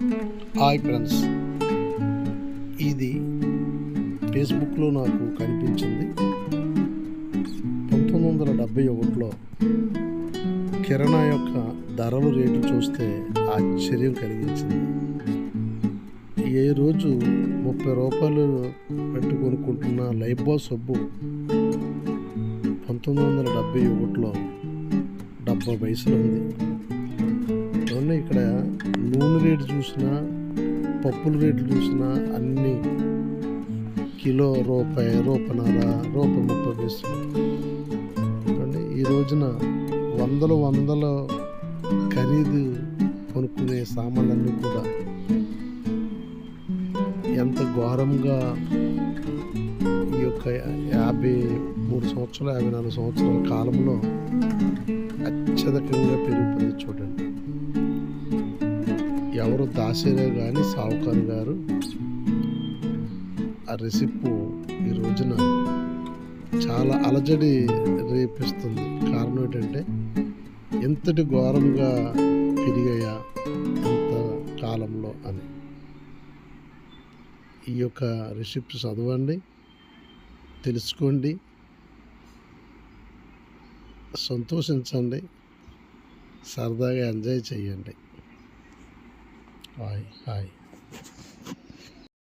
Hi friends. ఇది ఫేస్బుక్లో నాకు కనిపించింది. పంతొమ్మిది వందల డెబ్బై ఒకటిలో కిరాణా యొక్క ధరలు రేటు చూస్తే ఆశ్చర్యం కలిగించింది. ఏ రోజు ముప్పై రూపాయలు పెట్టి కొనుక్కుంటున్న లైఫ్బాయ్ సబ్బు పంతొమ్మిది వందల డెబ్బై ఒకటిలో డెబ్బై పైసలు ఉంది. చూసినా ఇక్కడ నూనె రేటు చూసినా పప్పుల రేట్లు చూసినా అన్నీ కిలో రూపాయి రూపన్నర రూపాయి ముప్పై పైసలు చూడండి ఈ రోజున వందల వందల ఖరీదు కొనుక్కునే సామాన్లన్నీ కూడా ఎంత ఘోరంగా ఈ యొక్క యాభై మూడు సంవత్సరాలు యాభై నాలుగు సంవత్సరాల కాలంలో అత్యధికంగా పెరిగిపోయింది చూడండి. ఎవరు దాసేరే కానీ సావుకారు గారు. ఆ రెసిప్పు ఈ రోజున చాలా అలజడి రేపిస్తుంది. కారణం ఏంటంటే ఎంతటి ఘోరంగా పెరిగాయా ఎంత కాలంలో అని. ఈ యొక్క రెసిప్ట్ చదవండి తెలుసుకోండి సంతోషించండి సరదాగా ఎంజాయ్ చేయండి. はい。